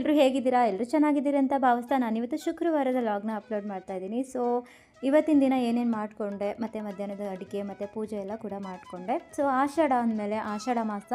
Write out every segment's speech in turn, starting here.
ಎಲ್ಲರೂ ಹೇಗಿದ್ದೀರಾ? ಎಲ್ಲರೂ ಚೆನ್ನಾಗಿದ್ದೀರಾ ಅಂತ ಭಾವಿಸ್ತಾ ನಾನಿವತ್ತು ಶುಕ್ರವಾರದ ಲಾಗ್ನ ಅಪ್ಲೋಡ್ ಮಾಡ್ತಾ ಇದ್ದೀನಿ. ಸೊ ಇವತ್ತಿನ ದಿನ ಏನೇನು ಮಾಡಿಕೊಂಡೆ, ಮತ್ತು ಮಧ್ಯಾಹ್ನದ ಅಡುಗೆ, ಮತ್ತು ಪೂಜೆ ಎಲ್ಲ ಕೂಡ ಮಾಡಿಕೊಂಡೆ. ಸೊ ಆಷಾಢ ಅಂದಮೇಲೆ ಆಷಾಢ ಮಾಸ.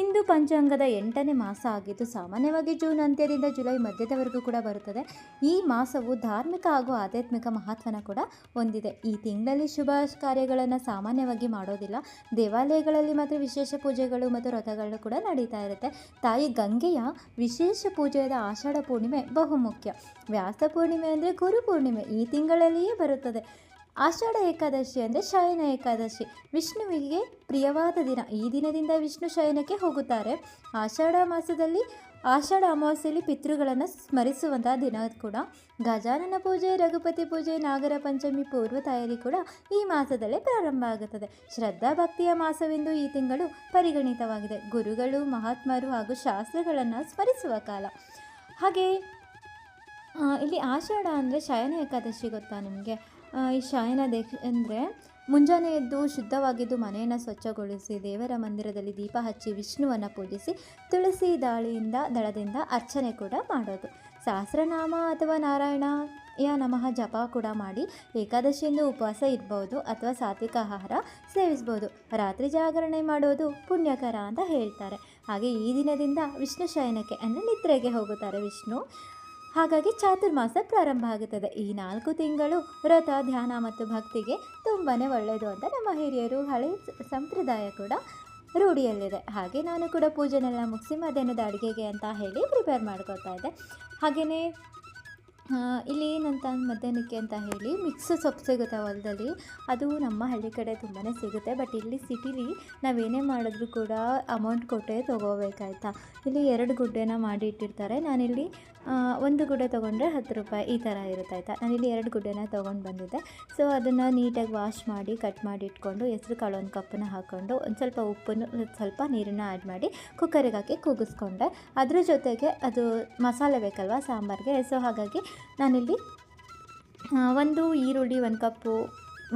ಇಂದು ಪಂಚಾಂಗದ ಎಂಟನೇ ಮಾಸ ಆಗಿದ್ದು ಸಾಮಾನ್ಯವಾಗಿ ಜೂನ್ ಅಂತ್ಯದಿಂದ ಜುಲೈ ಮಧ್ಯದವರೆಗೂ ಕೂಡ ಬರುತ್ತದೆ. ಈ ಮಾಸವು ಧಾರ್ಮಿಕ ಹಾಗೂ ಆಧ್ಯಾತ್ಮಿಕ ಮಹತ್ವನ ಕೂಡ ಹೊಂದಿದೆ. ಈ ತಿಂಗಳಲ್ಲಿ ಶುಭ ಕಾರ್ಯಗಳನ್ನು ಸಾಮಾನ್ಯವಾಗಿ ಮಾಡೋದಿಲ್ಲ. ದೇವಾಲಯಗಳಲ್ಲಿ ಮಾತ್ರ ವಿಶೇಷ ಪೂಜೆಗಳು ಮತ್ತು ವ್ರತಗಳು ಕೂಡ ನಡೀತಾ ಇರುತ್ತೆ. ತಾಯಿ ಗಂಗೆಯ ವಿಶೇಷ ಪೂಜೆಯಾದ ಆಷಾಢ ಪೂರ್ಣಿಮೆ ಬಹುಮುಖ್ಯ ವ್ಯಾಸ ಪೂರ್ಣಿಮೆ ಅಂದರೆ ಗುರು ಪೂರ್ಣಿಮೆ. ಈ ತಿಂಗಳಲ್ಲಿಯೇ ಬರುತ್ತದೆ ಆಷಾಢ ಏಕಾದಶಿ ಅಂದರೆ ಶಯನ ಏಕಾದಶಿ. ವಿಷ್ಣುವಿಗೆ ಪ್ರಿಯವಾದ ದಿನ. ಈ ದಿನದಿಂದ ವಿಷ್ಣು ಶಯನಕ್ಕೆ ಹೋಗುತ್ತಾರೆ. ಆಷಾಢ ಮಾಸದಲ್ಲಿ, ಆಷಾಢ ಅಮಾವಾಸ್ಯೆಯಲ್ಲಿ ಪಿತೃಗಳನ್ನು ಸ್ಮರಿಸುವಂತಹ ದಿನ ಕೂಡ. ಗಜಾನನ ಪೂಜೆ, ರಘುಪತಿ ಪೂಜೆ, ನಾಗರ ಪಂಚಮಿ, ಪೂರ್ವ ತಯಾರಿ ಕೂಡ ಈ ಮಾಸದಲ್ಲೇ ಪ್ರಾರಂಭ ಆಗುತ್ತದೆ. ಶ್ರದ್ಧಾ ಭಕ್ತಿಯ ಮಾಸವೆಂದು ಈ ತಿಂಗಳು ಪರಿಗಣಿತವಾಗಿದೆ. ಗುರುಗಳು, ಮಹಾತ್ಮರು ಹಾಗೂ ಶಾಸ್ತ್ರಗಳನ್ನು ಸ್ಮರಿಸುವ ಕಾಲ. ಹಾಗೆ ಇಲ್ಲಿ ಆಷಾಢ ಅಂದರೆ ಶಯನ ಏಕಾದಶಿ ಗೊತ್ತಾ ನಿಮಗೆ? ಈ ಶಯನ ದೇಶ ಅಂದರೆ ಮುಂಜಾನೆ ಎದ್ದು ಶುದ್ಧವಾಗಿದ್ದು ಮನೆಯನ್ನು ಸ್ವಚ್ಛಗೊಳಿಸಿ ದೇವರ ಮಂದಿರದಲ್ಲಿ ದೀಪ ಹಚ್ಚಿ ವಿಷ್ಣುವನ್ನು ಪೂಜಿಸಿ ತುಳಸಿ ದಾಳಿಯಿಂದ ದಳದಿಂದ ಅರ್ಚನೆ ಕೂಡ ಮಾಡೋದು. ಸಹಸ್ರನಾಮ ಅಥವಾ ನಾರಾಯಣ ಯ ನಮಃ ಜಪ ಕೂಡ ಮಾಡಿ ಏಕಾದಶಿಯಿಂದ ಉಪವಾಸ ಇರ್ಬೋದು ಅಥವಾ ಸಾತ್ವಿಕ ಆಹಾರ ಸೇವಿಸ್ಬೋದು. ರಾತ್ರಿ ಜಾಗರಣೆ ಮಾಡೋದು ಪುಣ್ಯಕರ ಅಂತ ಹೇಳ್ತಾರೆ. ಹಾಗೆ ಈ ದಿನದಿಂದ ವಿಷ್ಣು ಶಯನಕ್ಕೆ ಅಂದರೆ ನಿದ್ರೆಗೆ ಹೋಗುತ್ತಾರೆ ವಿಷ್ಣು. ಹಾಗಾಗಿ ಚಾತುರ್ಮಾಸ ಪ್ರಾರಂಭ ಆಗುತ್ತದೆ. ಈ ನಾಲ್ಕು ತಿಂಗಳು ವ್ರತ, ಧ್ಯಾನ ಮತ್ತು ಭಕ್ತಿಗೆ ತುಂಬಾ ಒಳ್ಳೆಯದು ಅಂತ ನಮ್ಮ ಹಿರಿಯರು, ಹಳೆ ಸಂಪ್ರದಾಯ ಕೂಡ ರೂಢಿಯಲ್ಲಿದೆ. ಹಾಗೆ ನಾನು ಕೂಡ ಪೂಜೆನೆಲ್ಲ ಮುಗಿಸಿ ಮಧ್ಯಾಹ್ನದ ಅಡುಗೆಗೆ ಅಂತ ಹೇಳಿ ಪ್ರಿಪೇರ್ ಮಾಡ್ಕೊಳ್ತಾ ಇದ್ದೆ. ಹಾಗೆಯೇ ಇಲ್ಲಿ ಏನಂತ ಮಧ್ಯಾಹ್ನಕ್ಕೆ ಅಂತ ಹೇಳಿ ಮಿಕ್ಸ್ ಸೊಪ್ಪು ಸಿಗುತ್ತೆ ಹೊಲದಲ್ಲಿ. ಅದು ನಮ್ಮ ಹಳ್ಳಿ ಕಡೆ ತುಂಬಾ ಸಿಗುತ್ತೆ. ಬಟ್ ಇಲ್ಲಿ ಸಿಟಿಲಿ ನಾವೇನೇ ಮಾಡಿದ್ರೂ ಕೂಡ ಅಮೌಂಟ್ ಕೊಟ್ಟೇ ತೊಗೋಬೇಕಾಯ್ತಾ? ಇಲ್ಲಿ ಎರಡು ಗುಡ್ಡೆನ ಮಾಡಿ ಇಟ್ಟಿರ್ತಾರೆ. ನಾನಿಲ್ಲಿ ಒಂದು ಗುಡ್ಡೆ ತೊಗೊಂಡ್ರೆ ಹತ್ತು ರೂಪಾಯಿ ಈ ಥರ ಇರುತ್ತೆ ನಾನಿಲ್ಲಿ ಎರಡು ಗುಡ್ಡೆನ ತೊಗೊಂಡು ಬಂದಿದ್ದೆ. ಸೊ ಅದನ್ನು ನೀಟಾಗಿ ವಾಶ್ ಮಾಡಿ ಕಟ್ ಮಾಡಿ ಇಟ್ಕೊಂಡು, ಹೆಸ್ರು ಕಾಳು ಒಂದು ಕಪ್ಪನ್ನು ಹಾಕ್ಕೊಂಡು ಒಂದು ಸ್ವಲ್ಪ ಉಪ್ಪನ್ನು ಸ್ವಲ್ಪ ನೀರನ್ನು ಆ್ಯಡ್ ಮಾಡಿ ಕುಕ್ಕರಿಗೆ ಹಾಕಿ ಕೂಗಿಸ್ಕೊಂಡೆ ಅದ್ರ ಜೊತೆಗೆ ಅದು ಮಸಾಲೆ ಬೇಕಲ್ವ? ಸಾಂಬಾರಿಗೆ. ಸೊ ಹಾಗಾಗಿ ನಾನಿಲ್ಲಿ ಒಂದು ಈರುಳ್ಳಿ, ಒಂದು ಕಪ್ಪು,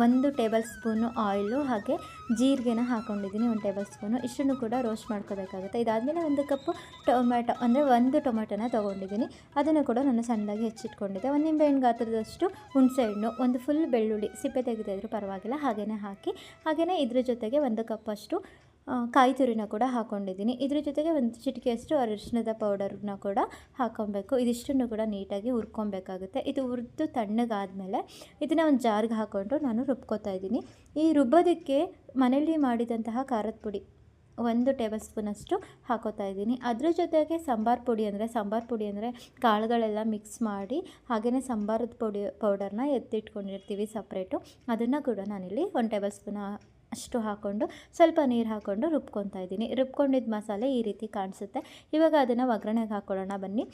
ಒಂದು ಟೇಬಲ್ ಸ್ಪೂನು ಆಯಿಲು, ಹಾಗೆ ಜೀರಿಗೆನ ಹಾಕೊಂಡಿದ್ದೀನಿ, ಒಂದು ಟೇಬಲ್ ಸ್ಪೂನು. ಇಷ್ಟನ್ನು ಕೂಡ ರೋಸ್ಟ್ ಮಾಡ್ಕೋಬೇಕಾಗುತ್ತೆ. ಇದಾದಮೇಲೆ ಒಂದು ಕಪ್ಪು ಟೊಮ್ಯಾಟೊ, ಅಂದರೆ ಒಂದು ಟೊಮೆಟೊನ ತೊಗೊಂಡಿದ್ದೀನಿ. ಅದನ್ನು ಕೂಡ ನಾನು ಸಣ್ಣದಾಗಿ ಹೆಚ್ಚಿಟ್ಕೊಂಡಿದ್ದೆ. ಒಂದು ನಿಂಬೆಹಣ್ಣು ಗಾತ್ರದಷ್ಟು ಹುಣಸೆಹಣ್ಣು ಒಂದು ಫುಲ್ ಬೆಳ್ಳುಳ್ಳಿ. ಸಿಪ್ಪೆ ತೆಗೆದಿದ್ರು ಪರವಾಗಿಲ್ಲ ಹಾಗೆಯೇ ಹಾಕಿ. ಹಾಗೆಯೇ ಇದ್ರ ಜೊತೆಗೆ ಒಂದು ಕಪ್ಪಷ್ಟು ಕಾಯಿ ತುರಿನ ಕೂಡ ಹಾಕ್ಕೊಂಡಿದ್ದೀನಿ ಇದ್ರ ಜೊತೆಗೆ ಒಂದು ಚಿಟಿಕೆಯಷ್ಟು ಅರಿಶಿಣದ ಪೌಡರ್ನ ಕೂಡ ಹಾಕ್ಕೊಬೇಕು ಇದಿಷ್ಟನ್ನು ಕೂಡ ನೀಟಾಗಿ ಹುರ್ಕೊಬೇಕಾಗುತ್ತೆ. ಇದು ಹುರಿದು ತಣ್ಣಗಾದಮೇಲೆ ಇದನ್ನು ಒಂದು ಜಾರ್ಗೆ ಹಾಕ್ಕೊಂಡು ನಾನು ರುಬ್ಕೋತಾ ಇದ್ದೀನಿ. ಈ ರುಬ್ಬೋದಕ್ಕೆ ಮನೆಯಲ್ಲಿ ಮಾಡಿದಂತಹ ಖಾರದ ಪುಡಿ ಒಂದು ಟೇಬಲ್ ಸ್ಪೂನಷ್ಟು ಹಾಕೋತಾ ಇದ್ದೀನಿ. ಅದ್ರ ಜೊತೆಗೆ ಸಾಂಬಾರು ಪುಡಿ ಅಂದರೆ, ಸಾಂಬಾರು ಪುಡಿ ಅಂದರೆ ಕಾಳುಗಳೆಲ್ಲ ಮಿಕ್ಸ್ ಮಾಡಿ ಹಾಗೆಯೇ ಸಾಂಬಾರದ ಪುಡಿ ಪೌಡರ್ನ ಎತ್ತಿಟ್ಕೊಂಡಿರ್ತೀವಿ ಸಪ್ರೇಟು ಅದನ್ನು ಕೂಡ ನಾನಿಲ್ಲಿ ಒಂದು ಟೇಬಲ್ ಸ್ಪೂನ್ ಅಷ್ಟು ಹಾಕ್ಕೊಂಡು ಸ್ವಲ್ಪ ನೀರು ಹಾಕ್ಕೊಂಡು ರುಬ್ಕೊತಾ ಇದ್ದೀನಿ. ರುಬ್ಕೊಂಡಿದ್ದ ಮಸಾಲೆ ಈ ರೀತಿ ಕಾಣಿಸುತ್ತೆ. ಇವಾಗ ಅದನ್ನು ಒಗ್ಗರಣೆಗೆ ಹಾಕ್ಕೊಳ್ಳೋಣ ಬನ್ನಿ.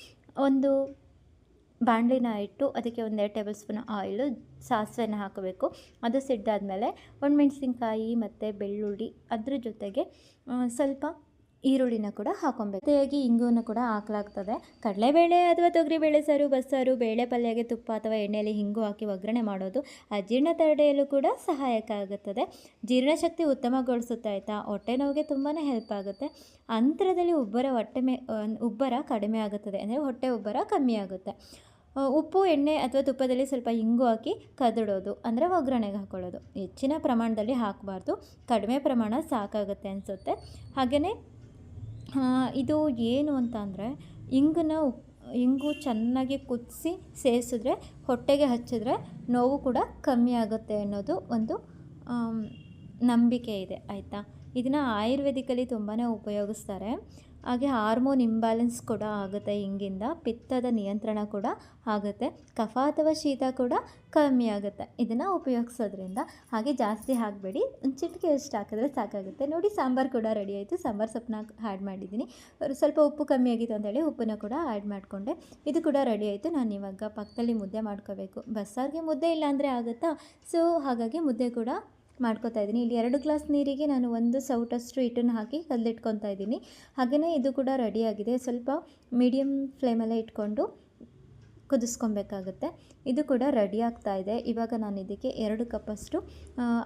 ಒಂದು ಬಾಣಲಿನ ಇಟ್ಟು ಅದಕ್ಕೆ ಒಂದೆರಡು ಟೇಬಲ್ ಸ್ಪೂನ್ ಆಯಿಲು, ಸಾಸಿವೆನ ಹಾಕಬೇಕು. ಅದು ಸಿಡ್ದಾದಮೇಲೆ ಒಣಮೆಣ್ಸಿನ್ಕಾಯಿ ಮತ್ತು ಬೆಳ್ಳುಳ್ಳಿ ಅದ್ರ ಜೊತೆಗೆ ಸ್ವಲ್ಪ ಈರುಳ್ಳಿನ ಕೂಡ ಹಾಕೊಬೇಕು. ಜೊತೆಯಾಗಿ ಇಂಗುವನ್ನು ಕೂಡ ಹಾಕಲಾಗ್ತದೆ. ಕಡಲೆಬೇಳೆ ಅಥವಾ ತೊಗರಿಬೇಳೆ ಸಾರು, ಬಸ್ಸಾರು ಬೇಳೆ ಪಲ್ಯಗೆ ತುಪ್ಪ ಅಥವಾ ಎಣ್ಣೆಯಲ್ಲಿ ಹಿಂಗು ಹಾಕಿ ಒಗ್ಗರಣೆ ಮಾಡೋದು ಅಜೀರ್ಣ ತಡೆಯಲು ಕೂಡ ಸಹಾಯಕ ಆಗುತ್ತದೆ. ಜೀರ್ಣಶಕ್ತಿ ಉತ್ತಮಗೊಳಿಸುತ್ತೆ ಆಯಿತಾ? ಹೊಟ್ಟೆ ನೋವಿಗೆ ತುಂಬಾ ಹೆಲ್ಪ್ ಆಗುತ್ತೆ. ಅಂತರದಲ್ಲಿ ಉಬ್ಬರ ಹೊಟ್ಟೆ ಮೇ ಉಬ್ಬರ ಕಡಿಮೆ ಆಗುತ್ತದೆ. ಅಂದರೆ ಹೊಟ್ಟೆ ಉಬ್ಬರ ಕಮ್ಮಿ ಆಗುತ್ತೆ. ಉಪ್ಪು, ಎಣ್ಣೆ ಅಥವಾ ತುಪ್ಪದಲ್ಲಿ ಸ್ವಲ್ಪ ಇಂಗು ಹಾಕಿ ಕದಡೋದು. ಅಂದರೆ ಒಗ್ಗರಣೆಗೆ ಹಾಕೊಳ್ಳೋದು. ಹೆಚ್ಚಿನ ಪ್ರಮಾಣದಲ್ಲಿ ಹಾಕಬಾರ್ದು. ಕಡಿಮೆ ಪ್ರಮಾಣ ಸಾಕಾಗುತ್ತೆ ಅನಿಸುತ್ತೆ. ಹಾಗೆಯೇ ಇದು ಏನು ಅಂತ ಅಂದರೆ ಇಂಗನ್ನು ಇಂಗು ಚೆನ್ನಾಗಿ ಕುದಿಸಿ ಸೇರಿಸಿದ್ರೆ, ಹೊಟ್ಟೆಗೆ ಹಚ್ಚಿದ್ರೆ ನೋವು ಕೂಡ ಕಮ್ಮಿ ಆಗುತ್ತೆ ಅನ್ನೋದು ಒಂದು ನಂಬಿಕೆ ಇದೆ, ಆಯಿತಾ? ಇದನ್ನು ಆಯುರ್ವೇದಿಕಲ್ಲಿ ತುಂಬಾ ಉಪಯೋಗಿಸ್ತಾರೆ. ಹಾಗೆ ಹಾರ್ಮೋನ್ ಇಂಬ್ಯಾಲೆನ್ಸ್ ಕೂಡ ಆಗುತ್ತೆ ಹಿಂಗಿಂದ, ಪಿತ್ತದ ನಿಯಂತ್ರಣ ಕೂಡ ಆಗುತ್ತೆ, ಕಫ ಅಥವಾ ಶೀತ ಕೂಡ ಕಮ್ಮಿ ಆಗುತ್ತೆ. ಇದನ್ನು ಉಪಯೋಗಿಸೋದ್ರಿಂದ ಹಾಗೆ ಜಾಸ್ತಿ ಹಾಕಬೇಡಿ. ಒಂದು ಚಿಟಿಕೆ ಎಷ್ಟು ಹಾಕಿದ್ರೆ ಸಾಕಾಗುತ್ತೆ. ನೋಡಿ ಸಾಂಬಾರು ಕೂಡ ರೆಡಿ ಆಯಿತು. ಸಾಂಬಾರು ಸೊಪ್ಪನ್ನ ಆ್ಯಡ್ ಮಾಡಿದ್ದೀನಿ. ಸ್ವಲ್ಪ ಉಪ್ಪು ಕಮ್ಮಿ ಆಗಿತ್ತು ಅಂತೇಳಿ ಉಪ್ಪನ್ನ ಕೂಡ ಆ್ಯಡ್ ಮಾಡಿಕೊಂಡೆ. ಇದು ಕೂಡ ರೆಡಿ ಆಯಿತು. ನಾನು ಇವಾಗ ಪಕ್ಕದಲ್ಲಿ ಮುದ್ದೆ ಮಾಡ್ಕೋಬೇಕು. ಬಸ್ಸಾರಿಗೆ ಮುದ್ದೆ ಇಲ್ಲ ಅಂದರೆ ಆಗುತ್ತಾ? ಸೊ ಹಾಗಾಗಿ ಮುದ್ದೆ ಕೂಡ ಮಾಡ್ಕೊತಾ ಇದ್ದೀನಿ. ಇಲ್ಲಿ ಎರಡು ಗ್ಲಾಸ್ ನೀರಿಗೆ ನಾನು ಒಂದು ಸೌಟಷ್ಟು ಹಿಟ್ಟನ್ನು ಹಾಕಿ ಕಲ್ಲಿಟ್ಕೊತಾ ಇದ್ದೀನಿ. ಹಾಗೆಯೇ ಇದು ಕೂಡ ರೆಡಿಯಾಗಿದೆ ಸ್ವಲ್ಪ ಮೀಡಿಯಮ್ ಫ್ಲೇಮಲ್ಲೇ ಇಟ್ಕೊಂಡು ಕುದಿಸ್ಕೊಬೇಕಾಗುತ್ತೆ. ಇದು ಕೂಡ ರೆಡಿ ಆಗ್ತಾ ಇದೆ. ಇವಾಗ ನಾನು ಇದಕ್ಕೆ ಎರಡು ಕಪ್ಪಷ್ಟು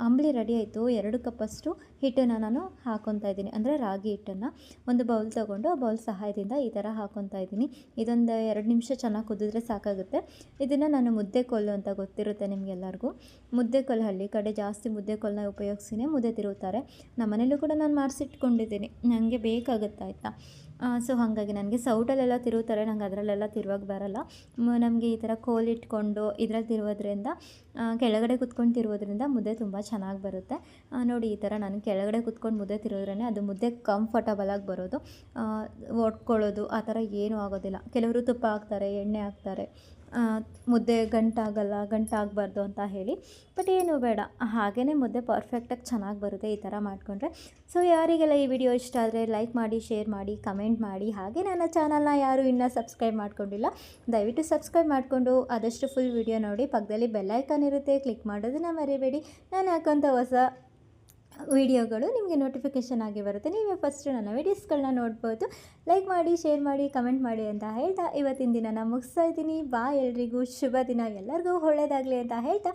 ಅಂಬಲಿ ರೆಡಿ ಆಯಿತು. ಎರಡು ಕಪ್ಪಷ್ಟು ಹಿಟ್ಟನ್ನು ನಾನು ಹಾಕೊತಾ ಇದ್ದೀನಿ. ಅಂದರೆ ರಾಗಿ ಹಿಟ್ಟನ್ನು. ಒಂದು ಬೌಲ್ ತೊಗೊಂಡು ಆ ಬೌಲ್ ಸಹಾಯದಿಂದ ಈ ಥರ ಹಾಕೊತಾ ಇದ್ದೀನಿ. ಇದೊಂದು ಎರಡು ನಿಮಿಷ ಚೆನ್ನಾಗಿ ಕುದಿದ್ರೆ ಸಾಕಾಗುತ್ತೆ. ಇದನ್ನು ನಾನು ಮುದ್ದೆ ಕೊಲ್ಲು ಅಂತ ಗೊತ್ತಿರುತ್ತೆ ನಿಮಗೆಲ್ಲರಿಗೂ. ಮುದ್ದೆ ಕೊಲ್ಲು ಹಳ್ಳಿ ಕಡೆ ಜಾಸ್ತಿ ಮುದ್ದೆ ಕೊಲ್ಲನ್ನ ಉಪಯೋಗಿಸಿನೇ ಮುದ್ದೆ ತಿರುಗುತ್ತಾರೆ ನಮ್ಮ ಮನೇಲೂ ಕೂಡ ನಾನು ಮಾಡಿಸಿಟ್ಕೊಂಡಿದ್ದೀನಿ. ನನಗೆ ಬೇಕಾಗುತ್ತೆ, ಆಯಿತಾ? ಸೊ ಹಾಗಾಗಿ ನನಗೆ ಸೌಟಲ್ಲೆಲ್ಲ ತಿರುಗುತ್ತಾರೆ ನಂಗೆ ಅದರಲ್ಲೆಲ್ಲ ತಿರುವಾಗಿ ಬರಲ್ಲ. ನಮಗೆ ಈ ಥರ ಕೋಲ್ ಇಟ್ಕೊಂಡು ಇದ್ರಲ್ಲಿ ತಿರುವುದ್ರಿಂದ ಕೆಳಗಡೆ ಕುತ್ಕೊಂಡು ತಿರುವುದರಿಂದ ಮುದ್ದೆ ತುಂಬ ಚೆನ್ನಾಗಿ ಬರುತ್ತೆ. ನೋಡಿ ಈ ಥರ ನಾನು ಕೆಳಗಡೆ ಕುತ್ಕೊಂಡು ಮುದ್ದೆ ತಿರುವುದ್ರೇ ಅದು ಮುದ್ದೆ ಕಂಫರ್ಟಬಲಾಗಿ ಬರೋದು. ಆ, ಒಡ್ಕೊಳ್ಳೋದು ಆ ಥರ ಏನೂ ಆಗೋದಿಲ್ಲ. ಕೆಲವರು ತುಪ್ಪ ಹಾಕ್ತಾರೆ ಎಣ್ಣೆ ಹಾಕ್ತಾರೆ. ಮುದ್ದೆ ಗಂಟಾಗಲ್ಲ, ಗಂಟಾಗಬಾರ್ದು ಅಂತ ಹೇಳಿ. ಬಟ್ ಏನು ಬೇಡ ಹಾಗೇ ಮುದ್ದೆ ಪರ್ಫೆಕ್ಟಾಗಿ ಚೆನ್ನಾಗಿ ಬರುತ್ತೆ ಈ ಥರ ಮಾಡಿಕೊಂಡ್ರೆ. ಸೊ ಯಾರಿಗೆಲ್ಲ ಈ ವಿಡಿಯೋ ಇಷ್ಟ ಆದರೆ ಲೈಕ್ ಮಾಡಿ ಶೇರ್ ಮಾಡಿ ಕಮೆಂಟ್ ಮಾಡಿ, ಹಾಗೆ ನನ್ನ ಚಾನಲ್ನ ಯಾರು ಇನ್ನೂ ಸಬ್ಸ್ಕ್ರೈಬ್ ಮಾಡ್ಕೊಂಡಿಲ್ಲ, ದಯವಿಟ್ಟು ಸಬ್ಸ್ಕ್ರೈಬ್ ಮಾಡಿಕೊಂಡು ಆದಷ್ಟು ಫುಲ್ ವಿಡಿಯೋ ನೋಡಿ. ಪಕ್ಕದಲ್ಲಿ ಬೆಲ್ಲೈಕನ್ ಇರುತ್ತೆ ಕ್ಲಿಕ್ ಮಾಡೋದನ್ನ ಮರಿಬೇಡಿ. ನಾನು ಹಾಕೋಂಥ ಹೊಸ ವಿಡಿಯೋಗಳು ನಿಮಗೆ ನೋಟಿಫಿಕೇಷನ್ ಆಗಿ ಬರುತ್ತೆ. ನೀವೇ ಫಸ್ಟ್ ನನ್ನ ವೀಡಿಯೋಸ್ಗಳನ್ನ ನೋಡ್ಬೋದು. ಲೈಕ್ ಮಾಡಿ ಶೇರ್ ಮಾಡಿ ಕಮೆಂಟ್ ಮಾಡಿ ಅಂತ ಹೇಳ್ತಾ ಇವತ್ತಿನ ದಿನ ನಾನು ಮುಗಿಸ್ತಾ ಇದ್ದೀನಿ. ಬಾ ಎಲ್ರಿಗೂ. ಶುಭ ದಿನ. ಎಲ್ಲರಿಗೂ ಒಳ್ಳೆಯದಾಗಲಿ ಅಂತ ಹೇಳ್ತಾ.